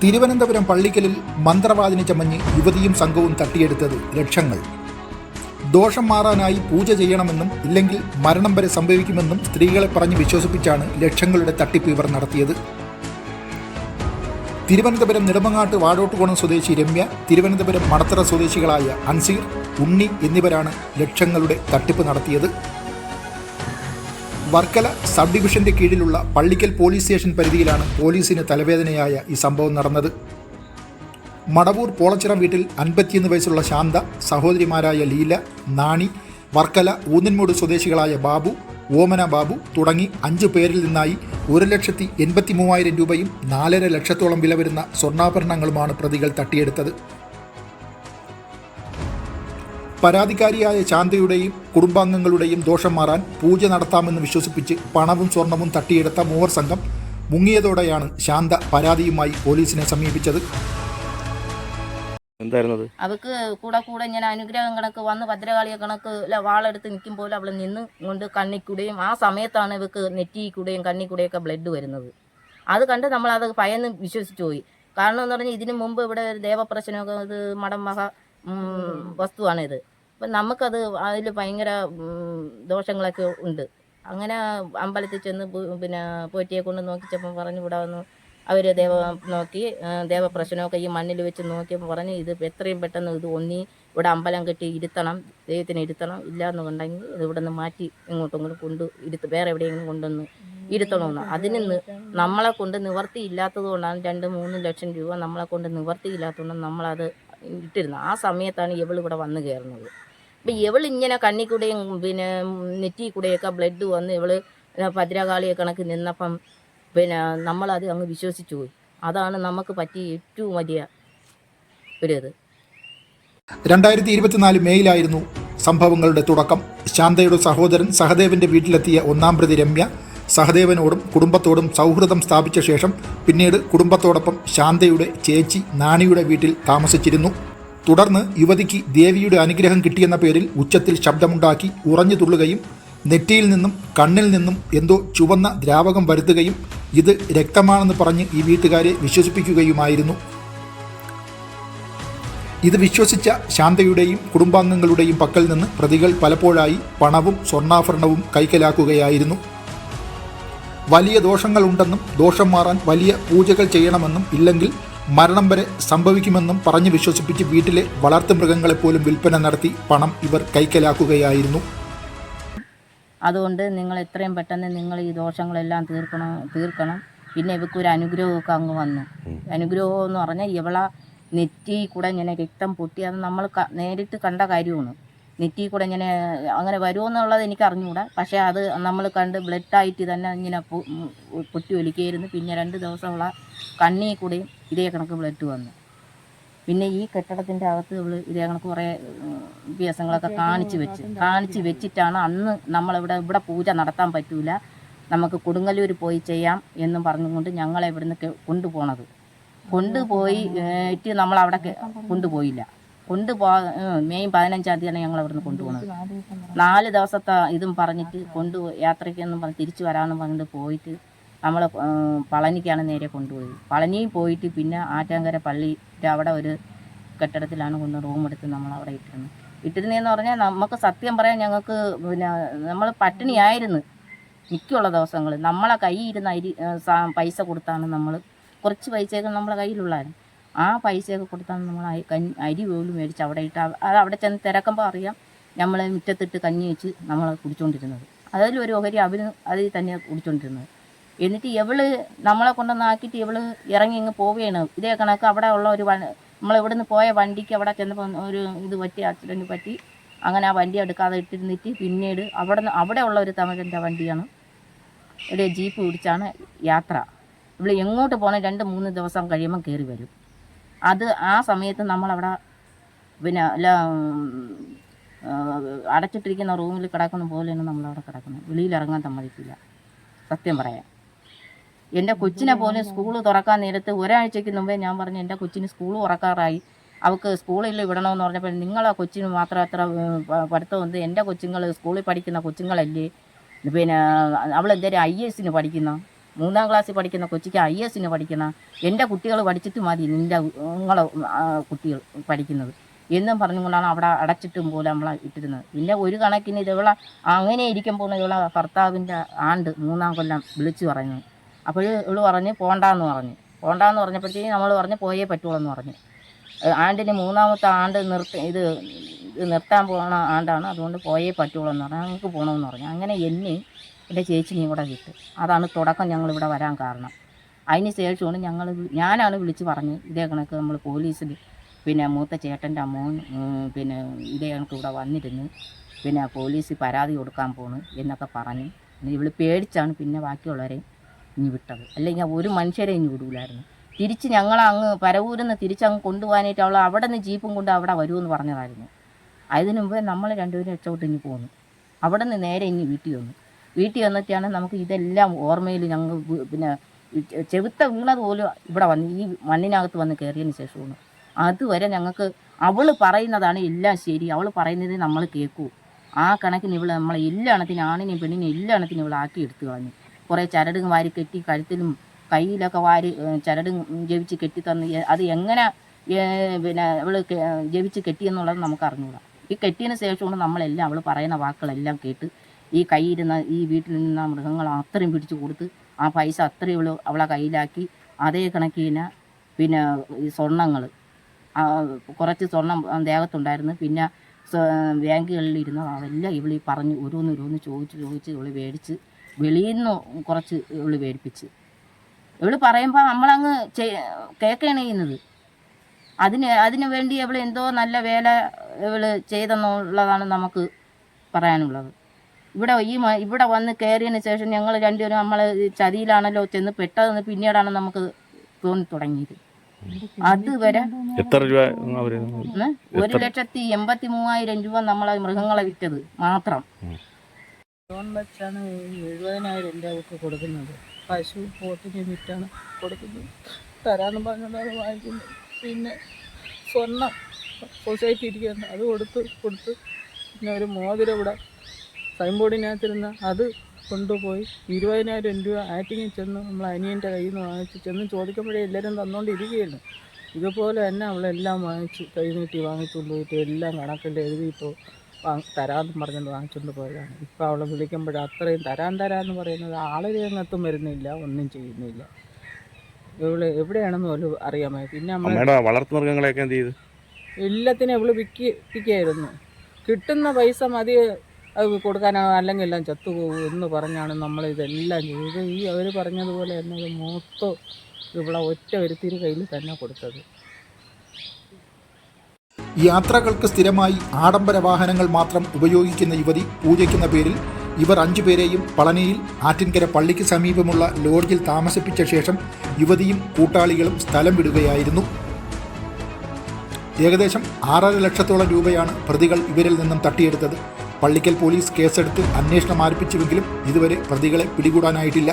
തിരുവനന്തപുരം പള്ളിക്കലിൽ മന്ത്രവാദിനി ചമഞ്ഞ് യുവതിയും സംഘവും തട്ടിയെടുത്തത് ലക്ഷങ്ങൾ. ദോഷം മാറാനായി പൂജ ചെയ്യണമെന്നും ഇല്ലെങ്കിൽ മരണം വരെ സംഭവിക്കുമെന്നും സ്ത്രീകളെ പറഞ്ഞ് വിശ്വസിപ്പിച്ചാണ് ലക്ഷങ്ങളുടെ തട്ടിപ്പ് ഇവർ നടത്തിയത്. തിരുവനന്തപുരം നെടുമങ്ങാട്ട് വാടോട്ടുകോണം സ്വദേശി രമ്യ തിരുവനന്തപുരം മടത്തറ സ്വദേശികളായ അൻസീർ ഉണ്ണി എന്നിവരാണ് ലക്ഷങ്ങളുടെ തട്ടിപ്പ് നടത്തിയത്. വർക്കല സബ് ഡിവിഷന്റെ കീഴിലുള്ള പള്ളിക്കൽ പോലീസ് സ്റ്റേഷൻ പരിധിയിലാണ് പോലീസിന് തലവേദനയായ ഈ സംഭവം നടന്നത്. മടവൂർ പോളച്ചിറ വീട്ടിൽ അൻപത്തിയൊന്ന് വയസ്സുള്ള ശാന്ത സഹോദരിമാരായ ലീല നാണി വർക്കല ഊന്നൻമൂട് സ്വദേശികളായ ബാബു ഓമന ബാബു തുടങ്ങി അഞ്ചു പേരിൽ നിന്നായി ഒരു ലക്ഷത്തി എൺപത്തി മൂവായിരം രൂപയും നാലര ലക്ഷത്തോളം വില വരുന്ന സ്വർണാഭരണങ്ങളുമാണ് പ്രതികൾ തട്ടിയെടുത്തത്. പരാതിക്കാരിയായ ശാന്തയുടെയും കുടുംബാംഗങ്ങളുടെയും ദോഷം മാറാൻ പൂജ നടത്താമെന്ന് വിശ്വസിപ്പിച്ച് പണവും സ്വർണവും തട്ടിയെടുത്ത മൂവർ സംഘം മുങ്ങിയതോടെയാണ് ശാന്ത പരാതിയുമായി പോലീസിനെ സമീപിച്ചത്. എന്തായിരുന്നത്? അവൾക്ക് കൂടെ കൂടെ ഇങ്ങനെ അനുഗ്രഹം കണക്ക് വന്ന് ഭദ്രകാളിയെ കണക്ക് വാളെടുത്ത് നിൽക്കുമ്പോൾ അവൾ നിന്ന് കൊണ്ട് കണ്ണിക്കൂടെയും ആ സമയത്താണ് ഇവക്ക് നെറ്റി കൂടെയും കണ്ണിക്കൂടെയൊക്കെ ബ്ലഡ് വരുന്നത്. അത് കണ്ട് നമ്മൾ അത് ഭയന്ന് വിശ്വസിച്ചു പോയി. കാരണം എന്ന് പറഞ്ഞാൽ ഇതിനു മുമ്പ് ഇവിടെ ഒരു ദേവപ്രശ്നമൊക്കെ ഇത് മടം മഹ വസ്തുവാണിത്. അപ്പം നമുക്കത് അതിൽ ഭയങ്കര ദോഷങ്ങളൊക്കെ ഉണ്ട്. അങ്ങനെ അമ്പലത്തിൽ ചെന്ന് പിന്നെ പോറ്റിയെ കൊണ്ട് നോക്കിച്ചപ്പം പറഞ്ഞു ഇവിടെ വന്നു. അവർ ദേവ നോക്കി ദേവപ്രശ്നമൊക്കെ ഈ മണ്ണിൽ വെച്ച് നോക്കിയപ്പോൾ പറഞ്ഞ് ഇത് എത്രയും പെട്ടെന്ന് ഇത് ഒന്നി ഇവിടെ അമ്പലം കെട്ടി ഇരുത്തണം ദൈവത്തിന് ഇരുത്തണം. ഇല്ല എന്നുണ്ടെങ്കിൽ ഇത് ഇവിടെ നിന്ന് മാറ്റി ഇങ്ങോട്ടും ഇങ്ങോട്ടും കൊണ്ട് ഇരുത്ത് വേറെ എവിടെയെങ്കിലും കൊണ്ടുവന്ന് ഇരുത്തണമെന്ന് അതിന് നമ്മളെ കൊണ്ട് നിവർത്തി ഇല്ലാത്തത് കൊണ്ടാണ് രണ്ട് മൂന്ന് ലക്ഷം രൂപ നമ്മളെ കൊണ്ട് നിവർത്തി ഇല്ലാത്തതുകൊണ്ട് നമ്മളത് ഇട്ടിരുന്നത്. ആ സമയത്താണ് ഇവൾ ഇവിടെ വന്ന് കയറുന്നത്. അപ്പം ഇവൾ ഇങ്ങനെ കണ്ണിക്കൂടെയും പിന്നെ നെറ്റി കൂടെയൊക്കെ ബ്ലഡ് വന്ന് ഇവൾ ഭദ്രകാളിയെ കണക്ക് നിന്നപ്പം പിന്നെ നമ്മളത് അങ്ങ് വിശ്വസിച്ചു പോയി. അതാണ് നമുക്ക് പറ്റിയ ഏറ്റവും വലിയ ഒരു ഇത് രണ്ടായിരത്തി ഇരുപത്തിനാല് മേയിലായിരുന്നു സംഭവങ്ങളുടെ തുടക്കം. ശാന്തയുടെ സഹോദരൻ സഹദേവന്റെ വീട്ടിലെത്തിയ ഒന്നാം പ്രതി രമ്യ സഹദേവനോടും കുടുംബത്തോടും സൗഹൃദം സ്ഥാപിച്ച ശേഷം പിന്നീട് കുടുംബത്തോടൊപ്പം ശാന്തയുടെ ചേച്ചി നാണിയുടെ വീട്ടിൽ താമസിച്ചിരുന്നു. തുടർന്ന് യുവതിക്ക് ദേവിയുടെ അനുഗ്രഹം കിട്ടിയെന്ന പേരിൽ ഉച്ചത്തിൽ ശബ്ദമുണ്ടാക്കി ഉറഞ്ഞു തുള്ളുകയും നെറ്റിയിൽ നിന്നും കണ്ണിൽ നിന്നും എന്തോ ചുവന്ന ദ്രാവകം വരുത്തുകയും ഇത് രക്തമാണെന്ന് പറഞ്ഞ് ഈ വീട്ടുകാരെ വിശ്വസിപ്പിക്കുകയുമായിരുന്നു. ഇത് വിശ്വസിച്ച ശാന്തയുടെയും കുടുംബാംഗങ്ങളുടെയും പക്കൽ നിന്ന് പ്രതികൾ പലപ്പോഴായി പണവും സ്വർണാഭരണവും കൈക്കലാക്കുകയായിരുന്നു. വലിയ ദോഷങ്ങളുണ്ടെന്നും ദോഷം മാറാൻ വലിയ പൂജകൾ ചെയ്യണമെന്നും ഇല്ലെങ്കിൽ മരണം വരെ സംഭവിക്കുമെന്നും പറഞ്ഞു വിശ്വസിപ്പിച്ച് വീട്ടിലെ വളർത്തുമൃഗങ്ങളെപ്പോലും വിൽപ്പന നടത്തി പണം ഇവർ കൈക്കലാക്കുകയായിരുന്നു. അതുകൊണ്ട് നിങ്ങൾ എത്രയും പെട്ടെന്ന് നിങ്ങൾ ഈ ദോഷങ്ങളെല്ലാം തീർക്കണം തീർക്കണം. പിന്നെ ഇവർക്ക് ഒരു അനുഗ്രഹമൊക്കെ അങ്ങ് വന്നു. അനുഗ്രഹം എന്ന് പറഞ്ഞാൽ ഇവളെ നെറ്റി കൂടെ ഇങ്ങനെ രക്തം പൊട്ടി അത് നമ്മൾ നേരിട്ട് കണ്ട കാര്യമാണ്. നെറ്റി കൂടെ ഇങ്ങനെ അങ്ങനെ വരുമോ എന്നുള്ളത് എനിക്ക് അറിഞ്ഞുകൂടാ പക്ഷേ അത് നമ്മൾ കണ്ട് ബ്ലഡായിട്ട് തന്നെ ഇങ്ങനെ പൊട്ടി ഒലിക്കുകയായിരുന്നു. പിന്നെ രണ്ട് ദിവസമുള്ള കണ്ണി കൂടെയും ഇതേ കണക്ക് ബ്ലഡ് വന്നു. പിന്നെ ഈ കെട്ടിടത്തിന്റെ അകത്ത് നമ്മൾ ഇതേ കണക്ക് കുറേ വ്യാസങ്ങളൊക്കെ കാണിച്ച് വെച്ച് കാണിച്ച് വെച്ചിട്ടാണ് അന്ന് നമ്മളിവിടെ ഇവിടെ പൂജ നടത്താൻ പറ്റൂല. നമുക്ക് കൊടുങ്ങല്ലൂർ പോയി ചെയ്യാം എന്നും പറഞ്ഞുകൊണ്ട് ഞങ്ങളെ ഇവിടുന്ന് കൊണ്ടുപോണത്. കൊണ്ടുപോയിട്ട് നമ്മളവിടെ നമ്മൾ അവിടെ കൊണ്ടുപോയില്ല. കൊണ്ടുപോ മെയ് പതിനഞ്ചാം തീയതിയാണ് ഞങ്ങൾ അവിടുന്ന് കൊണ്ടുപോകുന്നത് നാല് ദിവസത്തെ ഇതും പറഞ്ഞിട്ട് കൊണ്ടു യാത്രയ്ക്കെന്നും പറഞ്ഞ് തിരിച്ചു വരാമെന്നും പറഞ്ഞിട്ട് പോയിട്ട് നമ്മൾ പളനിക്കാണ് നേരെ കൊണ്ടുപോയി പളനിയും പോയിട്ട് പിന്നെ ആറ്റാങ്കര പള്ളിയുടെ അവിടെ ഒരു കെട്ടിടത്തിലാണ് കൊണ്ട് റൂം എടുത്ത് നമ്മൾ അവിടെ ഇട്ടിരുന്നത്. ഇട്ടിരുന്നതെന്ന് പറഞ്ഞാൽ നമുക്ക് സത്യം പറയാൻ ഞങ്ങൾക്ക് പിന്നെ നമ്മൾ പട്ടിണിയായിരുന്നു മിക്കുള്ള ദിവസങ്ങൾ നമ്മളെ കയ്യിൽ ഇരുന്ന് അരി പൈസ കൊടുത്താണ് നമ്മൾ കുറച്ച് പൈസയൊക്കെ നമ്മളെ കയ്യിലുള്ളായിരുന്നു. ആ പൈസയൊക്കെ കൊടുത്താൽ നമ്മൾ കഞ്ഞി അരി പോലും മേടിച്ച് അവിടെ ഇട്ട് അത് അവിടെ ചെന്ന് തിരക്കുമ്പോൾ അറിയാം നമ്മൾ മുറ്റത്തിട്ട് കഞ്ഞി വെച്ച് നമ്മൾ കുടിച്ചുകൊണ്ടിരുന്നത് അതിലൊരു ഓഹരി അവർ അതിൽ തന്നെ കുടിച്ചുകൊണ്ടിരുന്നത് എന്നിട്ട് ഇവൾ നമ്മളെ കൊണ്ടുവന്നാക്കിയിട്ട് ഇവൾ ഇറങ്ങി ഇങ്ങ് പോവുകയാണ്. ഇതേ കണക്ക് അവിടെ ഉള്ള ഒരു നമ്മൾ ഇവിടുന്ന് പോയ വണ്ടിക്ക് അവിടെ ചെന്നപ്പോൾ ഒരു ഇത് പറ്റി ആക്സിഡന്റ് പറ്റി. അങ്ങനെ ആ വണ്ടി എടുക്കാതെ ഇട്ടിരുന്നിട്ട് പിന്നീട് അവിടെ അവിടെ ഉള്ള ഒരു തമിഴന്റെ വണ്ടിയാണ്. ഒരു ജീപ്പ് പിടിച്ചാണ് യാത്ര. ഇവിടെ എങ്ങോട്ട് പോകണം രണ്ട് മൂന്ന് ദിവസം കഴിയുമ്പോൾ കയറി വരും. അത് ആ സമയത്ത് നമ്മളവിടെ പിന്നെ അടച്ചിട്ടിരിക്കുന്ന റൂമിൽ കിടക്കുന്ന പോലെയാണ് നമ്മളവിടെ കിടക്കുന്നത്. വെളിയിലിറങ്ങാൻ സമ്മതിക്കില്ല. സത്യം പറയാം. എന്റെ കൊച്ചിനെ പോലും സ്കൂൾ തുറക്കാൻ നേരത്ത് ഒരാഴ്ചയ്ക്ക് മുമ്പേ ഞാൻ പറഞ്ഞു എന്റെ കൊച്ചിന് സ്കൂൾ തുറക്കാറായി. അവൾക്ക് സ്കൂളിൽ വിടണമെന്ന് പറഞ്ഞപ്പോൾ നിങ്ങളെ കൊച്ചിന് മാത്രം അത്ര പഠിത്തമുണ്ട് എന്റെ കൊച്ചുങ്ങൾ സ്കൂളിൽ പഠിക്കുന്ന കൊച്ചുങ്ങളല്ലേ? പിന്നെ അവൾ എന്തേലും ഐ എസിന് പഠിക്കുന്ന? മൂന്നാം ക്ലാസ്സിൽ പഠിക്കുന്ന കൊച്ചിക്ക് ഐ എസിന് പഠിക്കണം എന്റെ കുട്ടികൾ പഠിച്ചിട്ട് മതി നിന്റെ നിങ്ങളെ കുട്ടികൾ പഠിക്കുന്നത്. എന്നും പറഞ്ഞുകൊണ്ടാണ് അവിടെ അടച്ചിട്ടും പോലെ നമ്മളെ ഇട്ടിരുന്നത്. പിന്നെ ഒരു കണക്കിന് ഇതവളെ അങ്ങനെ ഇരിക്കുമ്പോൾ ഇവളെ ഭർത്താവിന്റെ ആണ്ട് മൂന്നാം കൊല്ലം വിളിച്ചു പറഞ്ഞു. അപ്പോൾ ഇവൾ പറഞ്ഞ് പോണ്ടാന്ന് പറഞ്ഞു. പോണ്ടാന്ന് പറഞ്ഞപ്പോഴത്തേക്കും നമ്മൾ പറഞ്ഞ് പോയേ പറ്റുള്ളൂ എന്ന് പറഞ്ഞു. ആണ്ടിന് മൂന്നാമത്തെ ആണ്ട് നിർത്തി ഇത് നിർത്താൻ പോണ ആണ്ടാണ്. അതുകൊണ്ട് പോയേ പറ്റുള്ളൂ എന്ന് പറഞ്ഞു. ഞങ്ങൾക്ക് പോകണമെന്ന് പറഞ്ഞു. അങ്ങനെ എന്നെയും എന്റെ ചേച്ചിനെയും കൂടെ വിട്ടു. അതാണ് തുടക്കം ഞങ്ങൾ ഇവിടെ വരാൻ കാരണം. അതിന് ശേഷമാണ് ഞങ്ങൾ ഞാനാണ് വിളിച്ച് പറഞ്ഞ് ഇതേ കണക്ക് നമ്മൾ പോലീസിൽ പിന്നെ മൂത്ത ചേട്ടന്റെ മോൻ പിന്നെ ഇതേ കണക്ക് ഇവിടെ വന്നിരുന്ന്. പിന്നെ പോലീസിൽ പരാതി കൊടുക്കാൻ പോണു എന്നൊക്കെ പറഞ്ഞ്. ഇവൾ പേടിച്ചാണ് പിന്നെ ബാക്കിയുള്ളവരെ ഇനി വിട്ടത്. അല്ലെങ്കിൽ ഒരു മനുഷ്യരെ ഇനി വിടൂലായിരുന്നു. തിരിച്ച് ഞങ്ങൾ അങ്ങ് പരവൂരിൽ നിന്ന് തിരിച്ചങ്ങ് കൊണ്ടുപോകാനായിട്ട് അവൾ അവിടെ നിന്ന് ജീപ്പും കൊണ്ട് അവിടെ വരുമെന്ന് പറഞ്ഞതായിരുന്നു. അതിനു മുമ്പേ നമ്മൾ രണ്ടുപേരും രക്ഷപ്പെട്ട് ഇനി പോന്നു. അവിടെ നിന്ന് നേരെ ഇനി വീട്ടിൽ വന്നു. വീട്ടിൽ വന്നിട്ടാണ് നമുക്ക് ഇതെല്ലാം ഓർമ്മയിൽ ഞങ്ങൾ പിന്നെ ചെവിത്ത വീണത് പോലും ഇവിടെ വന്ന് ഈ മണ്ണിനകത്ത് വന്ന് കയറിയതിന് ശേഷമാണ്. അതുവരെ ഞങ്ങൾക്ക് അവൾ പറയുന്നതാണ് എല്ലാം ശരി. അവൾ പറയുന്നത് നമ്മൾ കേൾക്കൂ ആ കണക്കിന് ഇവൾ നമ്മളെ എല്ലാണത്തിന് ആണിനെയും പെണ്ണിനെയും എല്ലാണത്തിന് ഇവൾ ആക്കി എടുത്തു കളഞ്ഞു. കുറേ ചരടും വാരി കെട്ടി കഴുത്തിലും കയ്യിലൊക്കെ വാരി ചരടും ജപിച്ച് കെട്ടി തന്ന് അത് എങ്ങനെ പിന്നെ ഇവൾ ജവിച്ച് കെട്ടിയെന്നുള്ളത് നമുക്ക് അറിഞ്ഞൂടാ. ഈ കെട്ടിയതിന് ശേഷമാണ് നമ്മളെല്ലാം അവൾ പറയുന്ന വാക്കുകളെല്ലാം കേട്ട് ഈ കയ്യിരുന്ന ഈ വീട്ടിൽ നിന്ന മൃഗങ്ങൾ അത്രയും പിടിച്ചു കൊടുത്ത് ആ പൈസ അത്രയും ഇവൾ അവളെ കയ്യിലാക്കി അതേ കണക്കിന് പിന്നെ ഈ സ്വർണങ്ങൾ കുറച്ച് സ്വർണം ദേഹത്തുണ്ടായിരുന്നു. പിന്നെ ബാങ്കുകളിൽ ഇരുന്ന അതെല്ലാം ഇവളി പറഞ്ഞ് ഓരോന്ന് ഓരോന്ന് ചോദിച്ച് ചോദിച്ച് ഇവൾ മേടിച്ച് വെളിയിൽ നിന്ന് കുറച്ച് ഇവൾ മേടിപ്പിച്ച്. ഇവൾ പറയുമ്പോൾ നമ്മളങ്ങ് കേൾക്കുകയാണ് ചെയ്യുന്നത്. അതിന് അതിന് വേണ്ടി ഇവൾ എന്തോ നല്ല വേല ഇവൾ ചെയ്തെന്നുള്ളതാണ് നമുക്ക് പറയാനുള്ളത്. ഇവിടെ ഈ ഇവിടെ വന്ന് കയറിയതിന് ശേഷം ഞങ്ങൾ രണ്ടുപേരും നമ്മൾ ചതിയിലാണല്ലോ ചെന്ന് പെട്ടതെന്ന് പിന്നീടാണ് നമുക്ക് തോന്നി തുടങ്ങിയത്. അതുവരെ എത്ര രൂപ ഒരു ലക്ഷത്തി എൺപത്തി മൂവായിരം രൂപ നമ്മൾ മൃഗങ്ങളെ വിറ്റത് മാത്രം. ലോൺ വെച്ചാണ് എഴുപതിനായിരം എന്റെ കൊടുക്കുന്നത്. പശു പോത്തിന് വിറ്റാണ് കൊടുക്കുന്നത്. തരാമെന്ന് പറഞ്ഞതാണ് വാങ്ങിക്കുന്നത് പിന്നെ സ്വർണം സൊസൈറ്റി ഇരിക്കുന്നത് അത് കൊടുത്ത് കൊടുത്ത് പിന്നെ ഒരു മോതിരം ഇവിടെ സൈൻ ബോർഡിനകത്തിരുന്ന അത് കൊണ്ടുപോയി ഇരുപതിനായിരം രൂപ ആറ്റിങ്ങിൽ ചെന്ന് നമ്മൾ അനിയന്റെ കയ്യിൽ നിന്ന് വാങ്ങിച്ച് ചെന്ന് ചോദിക്കുമ്പോഴേ എല്ലാവരും തന്നുകൊണ്ടിരിക്കുകയാണ് ഇതുപോലെ തന്നെ അവളെല്ലാം വാങ്ങിച്ച് കൈ നീട്ടി വാങ്ങിച്ചുകൊണ്ട് പോയിട്ട് എല്ലാം കണക്കിൽ എഴുതിയിട്ടോ തരാമെന്ന് പറഞ്ഞുകൊണ്ട് വാങ്ങിച്ചുകൊണ്ട് പോയതാണ്. ഇപ്പോൾ അവളെ വിളിക്കുമ്പോൾ അത്രയും തരാൻ തരാമെന്ന് പറയുന്നത് ആളൊരു രംഗത്തും വരുന്നില്ല ഒന്നും ചെയ്യുന്നില്ല. ഇവൾ എവിടെയാണെന്ന് പോലും അറിയാമോ പിന്നെ വളർത്തുമൃഗങ്ങളെയൊക്കെ വളർത്തു മൃഗങ്ങളെയൊക്കെ എന്ത് ചെയ്തു? എല്ലാത്തിനും ഇവൾ വിൽക്കി വിൽക്കായിരുന്നു കിട്ടുന്ന പൈസ മതി അത് കൊടുക്കാൻ അല്ലെങ്കിൽ എല്ലാം ചത്തുപോകും എന്ന് പറഞ്ഞാണ് നമ്മൾ ഇതെല്ലാം ചെയ്തത്. ഈ അവർ പറഞ്ഞതുപോലെ തന്നെ ഇത് മൊത്തം ഇവിടെ ഒറ്റ ഒരുത്തിരി കയ്യിൽ തന്നെ കൊടുത്തത്. യാത്രകൾക്ക് സ്ഥിരമായി ആഡംബര വാഹനങ്ങൾ മാത്രം ഉപയോഗിക്കുന്ന യുവതി പൂജയ്ക്കുന്ന പേരിൽ ഇവർ അഞ്ചു പേരെയും പളനിയിൽ ആറ്റിൻകര പള്ളിക്ക് സമീപമുള്ള ലോഡ്ജിൽ താമസിപ്പിച്ച ശേഷം യുവതിയും കൂട്ടാളികളും സ്ഥലം വിടുകയായിരുന്നു. ഏകദേശം ആറര ലക്ഷത്തോളം രൂപയാണ് പ്രതികൾ ഇവരിൽ നിന്നും തട്ടിയെടുത്തത്. പള്ളിക്കൽ പോലീസ് കേസെടുത്ത് അന്വേഷണം ആരംഭിച്ചുവെങ്കിലും ഇതുവരെ പ്രതികളെ പിടികൂടാനായിട്ടില്ല.